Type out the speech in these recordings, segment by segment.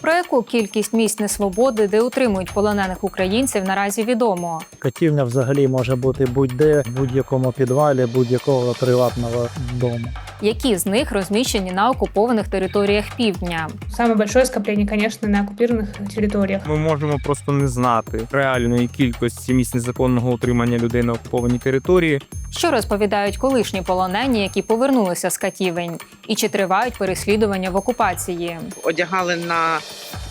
Про яку кількість місць несвободи, де утримують полонених українців, наразі відомо. Катівня взагалі може бути будь-де, будь-якому підвалі, будь-якого приватного дому. Які з них розміщені на окупованих територіях півдня? Самое большое скопление, конечно, на оккупированных территориях. Ми можемо просто не знати реальної кількості місць незаконного утримання людей на окупованій території. Що розповідають колишні полонені, які повернулися з катівень, і чи тривають переслідування в окупації? одягали на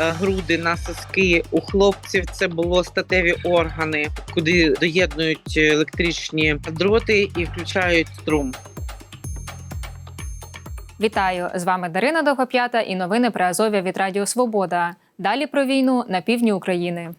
е, груди, на соски. У хлопців це було статеві органи, куди доєднують електричні дроти і включають струм. Вітаю! З вами Дарина Довгоп'ята і новини про Азов'я від Радіо Свобода. Далі про війну на півдні України.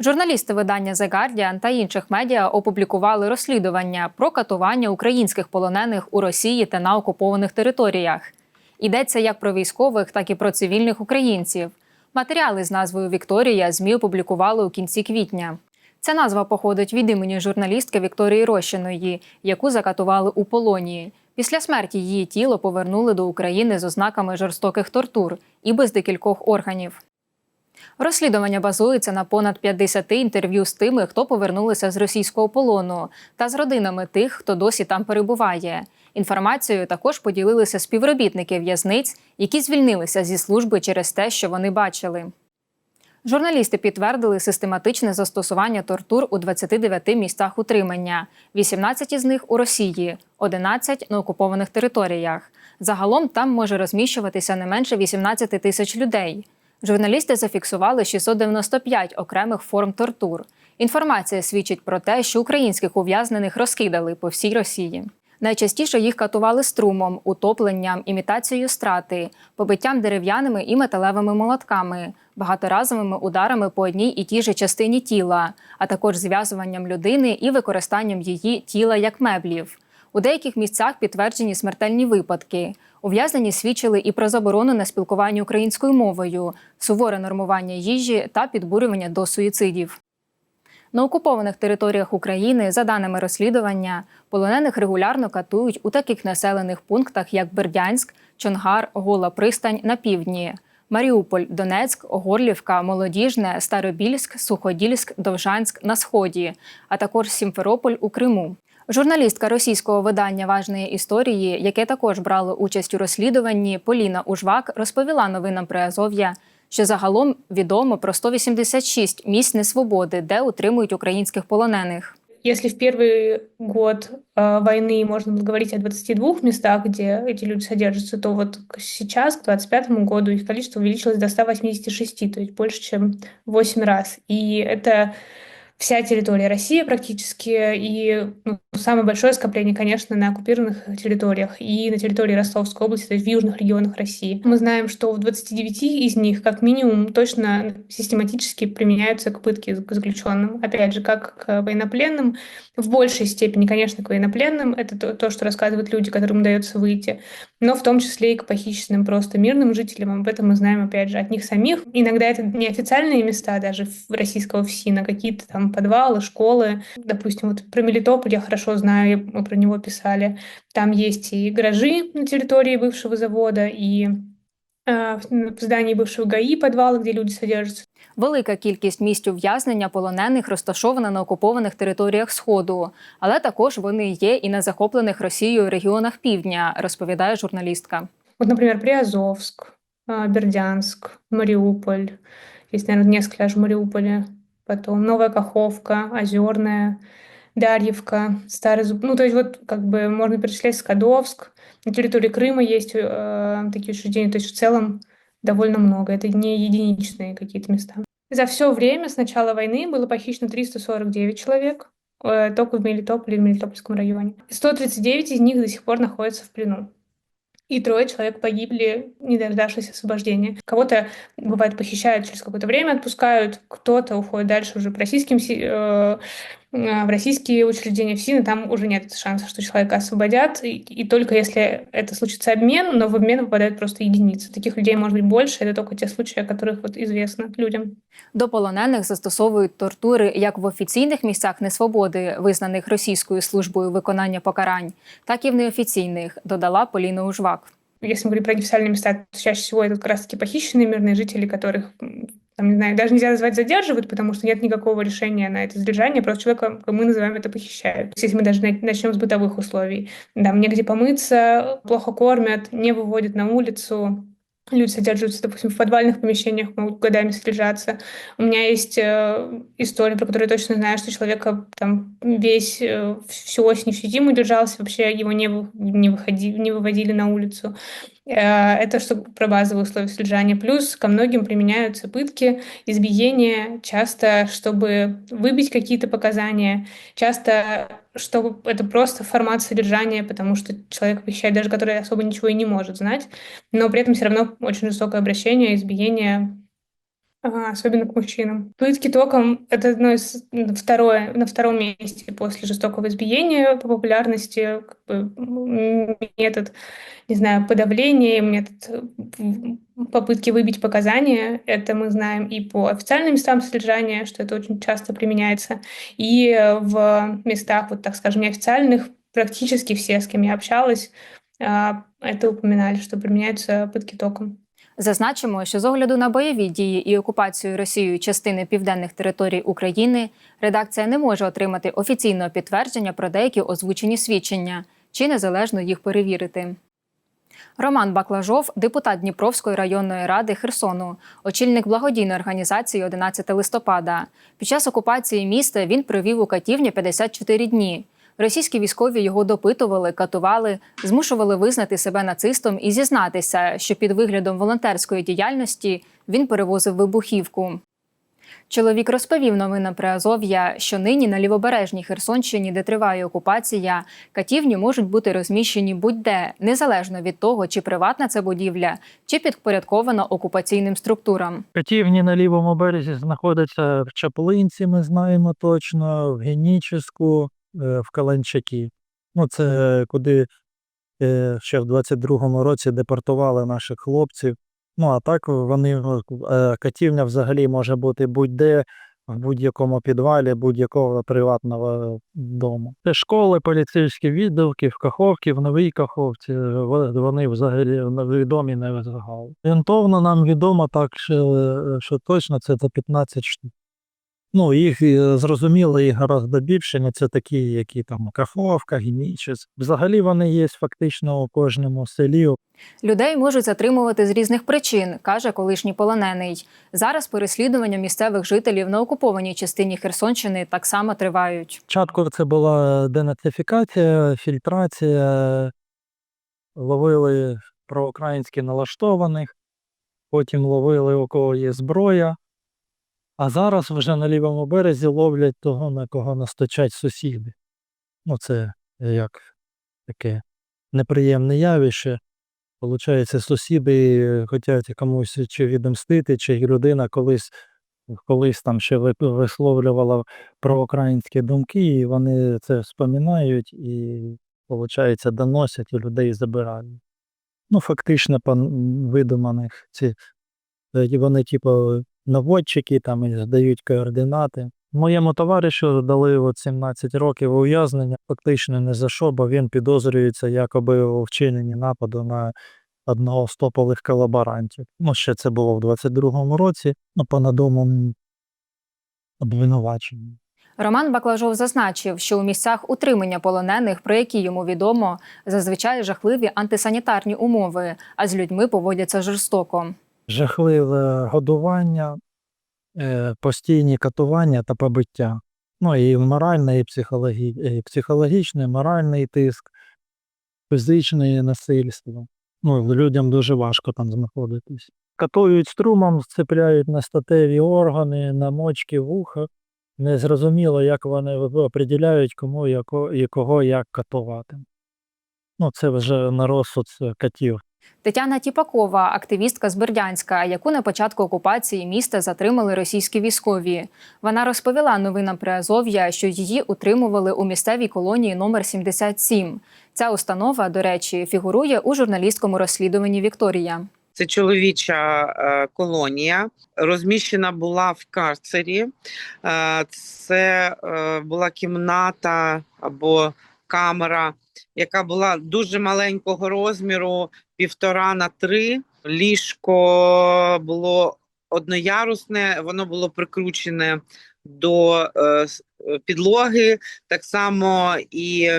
Журналісти видання The Guardian та інших медіа опублікували розслідування про катування українських полонених у Росії та на окупованих територіях. Йдеться як про військових, так і про цивільних українців. Матеріали з назвою Вікторія ЗМІ опублікували у кінці квітня. Ця назва походить від імені журналістки Вікторії Рощиної, яку закатували у полоні. Після смерті її тіло повернули до України з ознаками жорстоких тортур і без декількох органів. Розслідування базується на понад 50 інтерв'ю з тими, хто повернулися з російського полону, та з родинами тих, хто досі там перебуває. Інформацією також поділилися співробітники в'язниць, які звільнилися зі служби через те, що вони бачили. Журналісти підтвердили систематичне застосування тортур у 29 місцях утримання, 18 з них у Росії, 11 на окупованих територіях. Загалом там може розміщуватися не менше 18 тисяч людей. Журналісти зафіксували 695 окремих форм тортур. Інформація свідчить про те, що українських ув'язнених розкидали по всій Росії. Найчастіше їх катували струмом, утопленням, імітацією страти, побиттям дерев'яними і металевими молотками, багаторазовими ударами по одній і тій же частині тіла, а також зв'язуванням людини і використанням її тіла як меблів. У деяких місцях підтверджені смертельні випадки. Ув'язнені свідчили і про заборону на спілкування українською мовою, суворе нормування їжі та підбурювання до суїцидів. На окупованих територіях України, за даними розслідування, полонених регулярно катують у таких населених пунктах, як Бердянськ, Чонгар, Гола Пристань на півдні, Маріуполь, Донецьк, Горлівка, Молодіжне, Старобільськ, Суходільськ, Довжанськ на сході, а також Сімферополь у Криму. Журналістка російського видання важної історії, яке також брало участь у розслідуванні, Поліна Ужвак розповіла новинам при Азов'я, що загалом відомо про 186 місць несвободи, де утримують українських полонених. Если в первый год э, войны можно было говорить о 22 местах, где эти люди содержатся, то вот к- сейчас, к 25 году, их количество увеличилось до 186, то есть больше, чем в 8 раз. И это вся территория России практически, и ну, самое большое скопление, конечно, на оккупированных территориях и на территории Ростовской области, то есть в южных регионах России. Мы знаем, что в 29 из них, как минимум, точно систематически применяются к пытке заключенным. Опять же, как к военнопленным, в большей степени, конечно, к военнопленным. Это то, то, что рассказывают люди, которым удается выйти, но в том числе и к похищенным просто мирным жителям. Об этом мы знаем, опять же, от них самих. Иногда это неофициальные места даже российского ФСИНа, какие-то там подвалы, школы. Допустим, вот про Мелитополь я хорошо знаю, мы про него писали. Там есть и гаражи на территории бывшего завода, и э, в в здании бывшего ГАИ подвалы, где люди содержатся. Велика кількість місць ув'язнення полонених розташована на окупованих територіях Сходу, але також вони є і на захоплених Росією регіонах півдня, розповідає журналістка. Вот, например, Приазовск, а, Бердянск, Мариуполь. Есть, наверное, несколько аж в Мариуполе. Потом Новая Каховка, Озерная, Дарьевка, Старый Зуб. Ну, то есть вот как бы можно перечислять Скадовск. На территории Крыма есть э, такие учреждения. То есть в целом довольно много. Это не единичные какие-то места. За все время с начала войны было похищено 349 человек э, только в Мелитополе и в Мелитопольском районе. 139 из них до сих пор находятся в плену. И трое человек погибли, не дождавшись освобождения. Кого-то, бывает, похищают через какое-то время, отпускают, кто-то уходит дальше уже в, российским, си- э, э, в российские учреждения в СИН, и там уже нет шанса, что человека освободят. И, и только если это случится обмен, но в обмен попадают просто единицы. Таких людей может быть больше, это только те случаи, о которых вот известно людям. До полонених застосовують тортури як в офіційних місцях несвободи, визнаних Російською службою виконання покарань, так і в неофіційних, додала Поліна Ужвак. если мы говорим про неофициальные места, то чаще всего это как раз-таки похищенные мирные жители, которых, м, там, не знаю, даже нельзя назвать задерживают, потому что нет никакого решения на это задержание, просто человека, мы называем это, похищают. Если мы даже на- начнем с бытовых условий, там негде помыться, плохо кормят, не выводят на улицу, люди содержатся, допустим, в подвальных помещениях, могут годами содержаться. У меня есть э, история, про которую я точно знаю, что человека там весь э, всю осень, всю зиму держался, вообще его не, не, выходи, не выводили на улицу. Э, Это что про базовые условия содержания. Плюс ко многим применяются пытки, избиения, часто, чтобы выбить какие-то показания, часто, чтобы это просто формат содержания, потому что человек похищает даже, который особо ничего и не может знать, но при этом все равно очень жестокое обращение, избиение, особенно к мужчинам. Пытки током — это одно из второе, на втором месте после жестокого избиения по популярности как бы, метод, не знаю, подавления, метод попытки выбить показания. Это мы знаем и по официальным местам содержания, что это очень часто применяется, и в местах, вот так скажем, неофициальных, практически все, с кем я общалась, а, это упоминали, что применяются пытки током. Зазначимо, що з огляду на бойові дії і окупацію Росією частини південних територій України редакція не може отримати офіційного підтвердження про деякі озвучені свідчення чи незалежно їх перевірити. Роман Баклажов, депутат Дніпровської районної ради Херсону, очільник благодійної організації 11 листопада. Під час окупації міста він провів у катівні 54 дні. Російські військові його допитували, катували, змушували визнати себе нацистом і зізнатися, що під виглядом волонтерської діяльності він перевозив вибухівку. Чоловік розповів новинам Приазов'я, що нині на лівобережній Херсонщині, де триває окупація, катівні можуть бути розміщені будь-де, незалежно від того, чи приватна це будівля, чи підпорядкована окупаційним структурам. Катівні на лівому березі знаходяться в Чаплинці, ми знаємо точно, в Геніческу, в Каланчакі. Ну, це куди е, ще в 22-му році депортували наших хлопців. Ну, а так вони, е, катівня взагалі може бути будь-де, в будь-якому підвалі, будь-якого приватного дому. Це школи, поліцейські відділки, в Каховці, в Новій Каховці, во- вони взагалі відомі не загал. Орієнтовно нам відомо так, що, що точно це за 15 штук. Ну, їх е, зрозуміло, їх гораздо більше, не це такі, які там Каховка, Генічес. Взагалі вони є фактично у кожному селі, Людей можуть затримувати з різних причин, каже колишній полонений. Зараз переслідування місцевих жителів на окупованій частині Херсонщини так само тривають. Спочатку це була денацифікація, фільтрація, ловили проукраїнськи налаштованих, потім ловили у кого є зброя. А зараз вже на лівому березі ловлять того, на кого настачать сусіди. Ну, це як таке неприємне явище. Получається, сусіди хочуть комусь чи відомстити, чи людина колись, колись там ще ви- висловлювала проукраїнські думки, і вони це споминають і, виходить, доносять і людей забирають. Ну, фактично, видуманих ці е, вони, типу, наводчики там і здають координати. Моєму товаришу дали от 17 років ув'язнення, фактично не за що, бо він підозрюється якоби у вчиненні нападу на одного з топових колаборантів. Ну, ще це було в 22-му році, ну, по надуманому обвинуваченню. Роман Баклажов зазначив, що у місцях утримання полонених, про які йому відомо, зазвичай жахливі антисанітарні умови, а з людьми поводяться жорстоко. Жахливе годування, е, постійні катування та побиття. Ну і моральне, і, психологі... і психологічне, і моральний тиск, фізичне насильство. Ну, людям дуже важко там знаходитись. Катують струмом, сцепляють на статеві органи, на мочки вуха. Незрозуміло, як вони определяють, кому яко... і кого як катувати. Ну, це вже на розсуд е, катів. Тетяна Тіпакова, активістка з Бердянська, яку на початку окупації міста затримали російські військові. Вона розповіла новинам Приазов'я, що її утримували у місцевій колонії номер 77. Ця установа, до речі, фігурує у журналістському розслідуванні Вікторія. Це чоловіча е, колонія, розміщена була в карцері. Е, Це е, була кімната або камера, яка була дуже маленького розміру, півтора на три. Ліжко було одноярусне, воно було прикручене до е, е, підлоги, так само і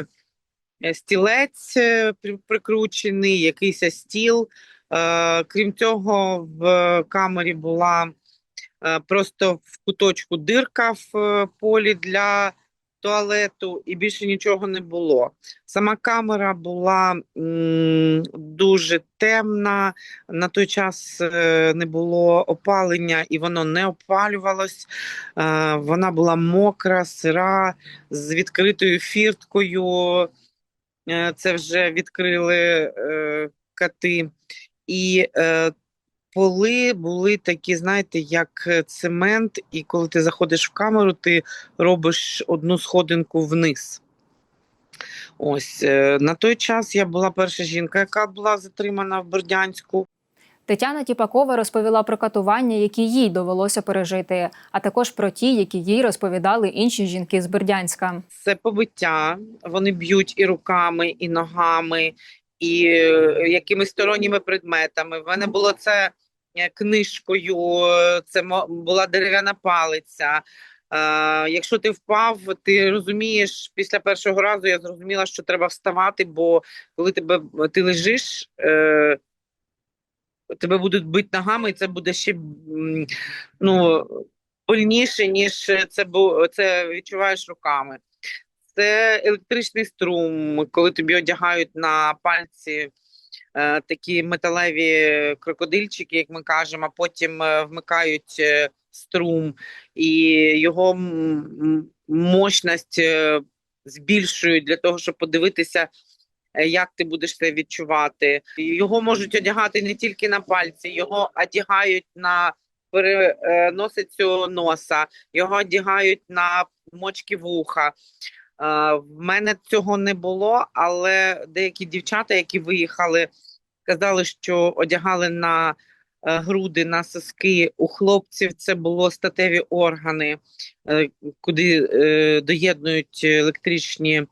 е, стілець е, прикручений, якийсь стіл. Е, крім цього, в камері була е, просто в куточку дирка в полі для туалету, і більше нічого не було. Сама камера була дуже темна. На той час е, не було опалення і воно не опалювалось. Е, Вона була мокра, сира, з відкритою фірткою. Е, Це вже відкрили кати. І поли були такі, знаєте, як е, цемент, і коли ти заходиш в камеру, ти робиш одну сходинку вниз. Ось е, на той час я була перша жінка, яка була затримана в Бердянську. Тетяна Тіпакова розповіла про катування, які їй довелося пережити, а також про ті, які їй розповідали інші жінки з Бердянська. Це побиття. Вони б'ють і руками, і ногами, і е, якимись сторонніми предметами. В мене було це е, книжкою, це була дерев'яна палиця. Е, якщо ти впав, ти розумієш, після першого разу я зрозуміла, що треба вставати, бо коли тебе ти лежиш, тебе будуть бити ногами, і це буде ще ну, больніше, ніж це, це відчуваєш руками. Це електричний струм, коли тобі одягають на пальці е, такі металеві крокодильчики, як ми кажемо, а потім е, вмикають е, струм, і його мощність збільшують для того, щоб подивитися, як ти будеш це відчувати. Його можуть одягати не тільки на пальці, його одягають на переносицю носа, його одягають на мочки вуха. В мене цього не було, але деякі дівчата, які виїхали, казали, що одягали на е, груди, на соски. У хлопців це було статеві органи, е, куди е, доєднують електричні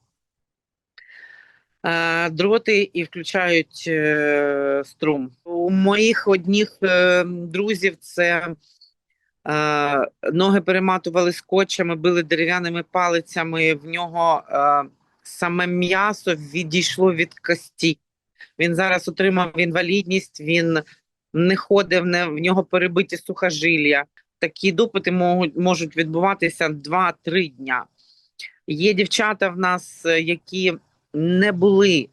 дроти і включають струм. У моїх одних е, друзів це ноги перематували скотчами, били дерев'яними палицями. В нього е, саме м'ясо відійшло від кості. Він зараз отримав інвалідність, він не ходив, не, в нього перебиті сухожилля. Такі допити можуть, можуть відбуватися 2-3 дня. Є дівчата в нас, е, які не були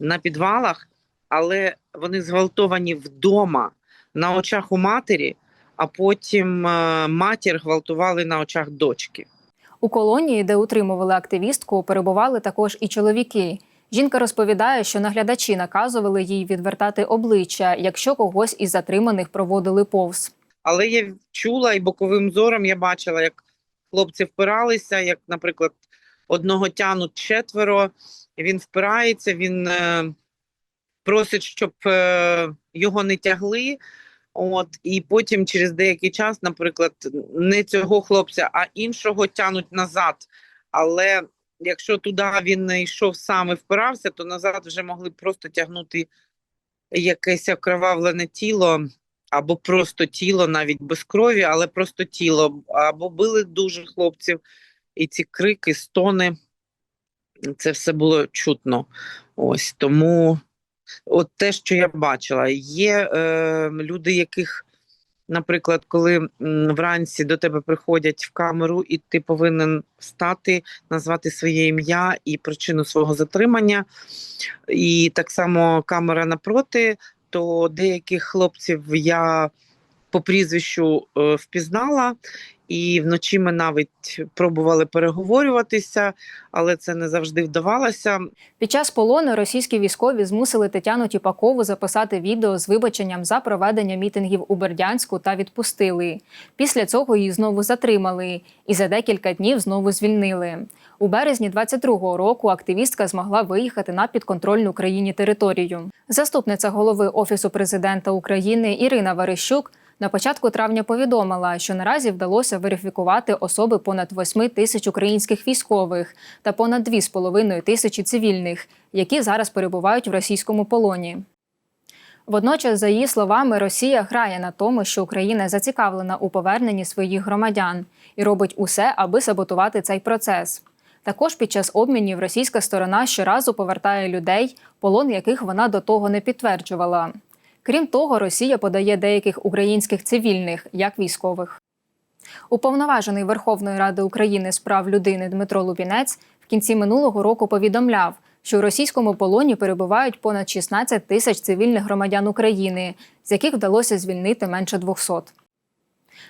на підвалах, але вони зґвалтовані вдома на очах у матері а потім е, матір гвалтували на очах дочки. У колонії, де утримували активістку, перебували також і чоловіки. Жінка розповідає, що наглядачі наказували їй відвертати обличчя, якщо когось із затриманих проводили повз. Але я чула і боковим зором я бачила, як хлопці впиралися, як, наприклад, одного тянуть четверо, він впирається, він е, просить, щоб е, його не тягли. От, і потім через деякий час, наприклад, не цього хлопця, а іншого тянуть назад. Але якщо туди він не йшов сам і впирався, то назад вже могли просто тягнути якесь окровавлене тіло, або просто тіло, навіть без крові, але просто тіло. Або били дуже хлопців, і ці крики, стони, це все було чутно. Ось тому от те, що я бачила, є е, люди, яких, наприклад, коли вранці до тебе приходять в камеру, і ти повинен встати, назвати своє ім'я і причину свого затримання. І так само камера напроти, то деяких хлопців я по прізвищу е, впізнала, і вночі ми навіть пробували переговорюватися, але це не завжди вдавалося. Під час полону російські військові змусили Тетяну Тіпакову записати відео з вибаченням за проведення мітингів у Бердянську та відпустили. Після цього її знову затримали і за декілька днів знову звільнили. У березні 22-го року активістка змогла виїхати на підконтрольну країні територію. Заступниця голови Офісу президента України Ірина Верещук на початку травня повідомила, що наразі вдалося верифікувати особи понад 8 тисяч українських військових та понад 2,5 тисячі цивільних, які зараз перебувають в російському полоні. Водночас, за її словами, Росія грає на тому, що Україна зацікавлена у поверненні своїх громадян і робить усе, аби саботувати цей процес. Також під час обмінів російська сторона щоразу повертає людей, полон яких вона до того не підтверджувала. Крім того, Росія подає деяких українських цивільних як військових. Уповноважений Верховної Ради України з прав людини Дмитро Лубінець в кінці минулого року повідомляв, що у російському полоні перебувають понад 16 тисяч цивільних громадян України, з яких вдалося звільнити менше 200.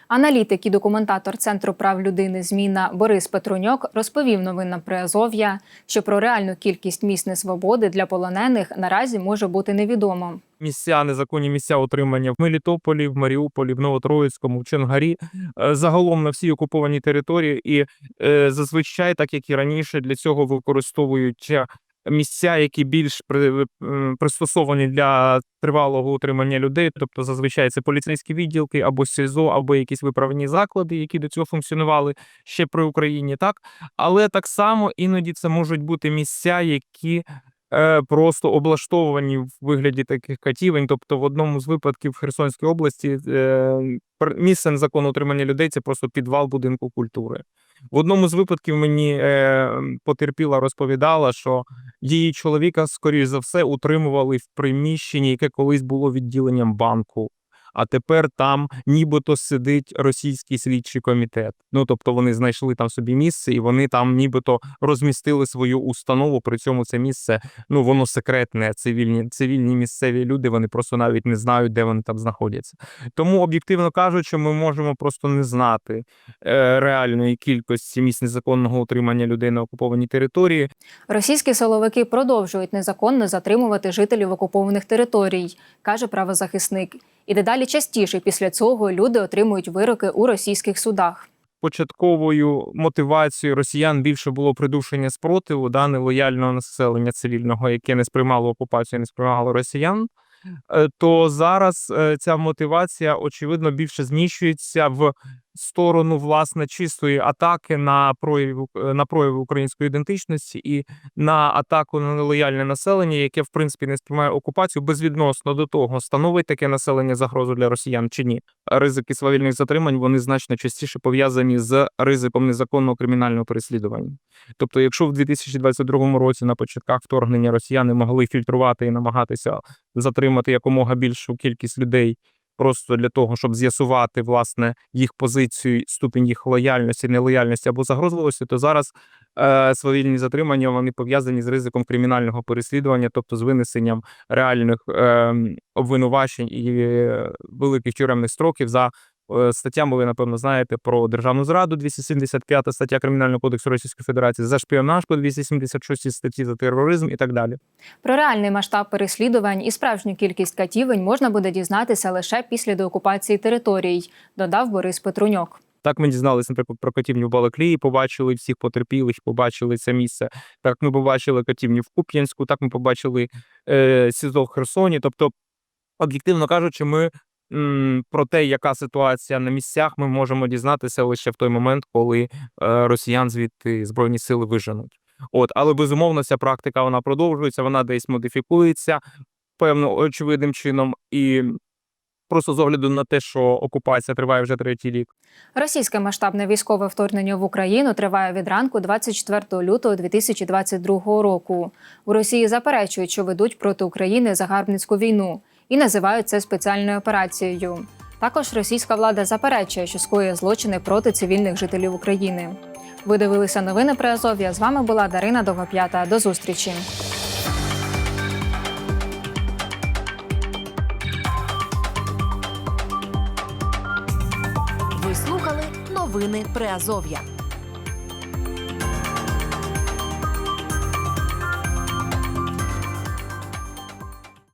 Аналітик і документатор Центру прав людини Зміна Борис Петруньок розповів новинам Приазов'я, що про реальну кількість місць несвободи для полонених наразі може бути невідомо. місця, незаконні місця утримання в Мелітополі, в Маріуполі, в Новотроїцькому, в Чонгарі, е, загалом на всій окупованій території, і е, зазвичай, так як і раніше, для цього використовують місця, які більш при, пристосовані для тривалого утримання людей. Тобто, зазвичай це поліцейські відділки або СІЗО, або якісь виправні заклади, які до цього функціонували ще при Україні, так але так само іноді це можуть бути місця, які е, просто облаштовані в вигляді таких катівень. Тобто, в одному з випадків в Херсонській області е, пр- місце незаконного утримання людей це просто підвал будинку культури. В одному з випадків мені е, потерпіла розповідала, що її чоловіка, скоріш за все, утримували в приміщенні, яке колись було відділенням банку. А тепер там нібито сидить російський слідчий комітет. Ну тобто вони знайшли там собі місце, і вони там нібито розмістили свою установу. При цьому це місце ну воно секретне. Цивільні цивільні місцеві люди вони просто навіть не знають, де вони там знаходяться. Тому, об'єктивно кажучи, ми можемо просто не знати е, реальної кількості місць незаконного утримання людей на окупованій території. Російські силовики продовжують незаконно затримувати жителів окупованих територій, каже правозахисник. І дедалі частіше після цього люди отримують вироки у російських судах. початковою мотивацією росіян більше було придушення спротиву, да, нелояльного населення цивільного, яке не сприймало окупацію, не сприймало росіян. е, То зараз е, ця мотивація очевидно більше зміщується в сторону власне чистої атаки на прояви на прояви української ідентичності і на атаку на нелояльне населення, яке в принципі не сприймає окупацію безвідносно до того, становить таке населення загрозу для росіян чи ні. Ризики свавільних затримань вони значно частіше пов'язані з ризиком незаконного кримінального переслідування. Тобто, якщо в 2022 році на початках вторгнення росіяни могли фільтрувати і намагатися затримати якомога більшу кількість людей. Просто для того, щоб з'ясувати власне їх позицію, ступінь їх лояльності, нелояльності або загрозливості, то зараз е, свавільні затримання вони пов'язані з ризиком кримінального переслідування, тобто з винесенням реальних е, обвинувачень і е, великих тюремних строків за е, статтями. Ви напевно знаєте про державну зраду, 275 стаття Кримінального кодексу Російської Федерації, за шпіонаж по 276 статті за тероризм і так далі. Про реальний масштаб переслідувань і справжню кількість катівень можна буде дізнатися лише після деокупації територій, додав Борис Петруньок. Так ми дізналися, наприклад, про катівню в Балаклії, побачили всіх потерпілих, побачили це місце. Так ми побачили катівню в Куп'янську, так ми побачили е, СІЗО в Херсоні. Тобто, об'єктивно кажучи, ми про те, яка ситуація на місцях, ми можемо дізнатися лише в той момент, коли е, росіян звідти збройні сили виженуть. От, але безумовно, ця практика вона продовжується, вона десь модифікується певно очевидним чином, і просто з огляду на те, що окупація триває вже третій рік. Російське масштабне військове вторгнення в Україну триває від ранку 24 лютого 2022 року. У Росії заперечують, що ведуть проти України загарбницьку війну і називають це спеціальною операцією. Також російська влада заперечує, що скоює злочини проти цивільних жителів України. Ви дивилися новини про Азов'я. З вами була Дарина Довгоп'ята. До зустрічі. Ви слухали новини Приазов'я.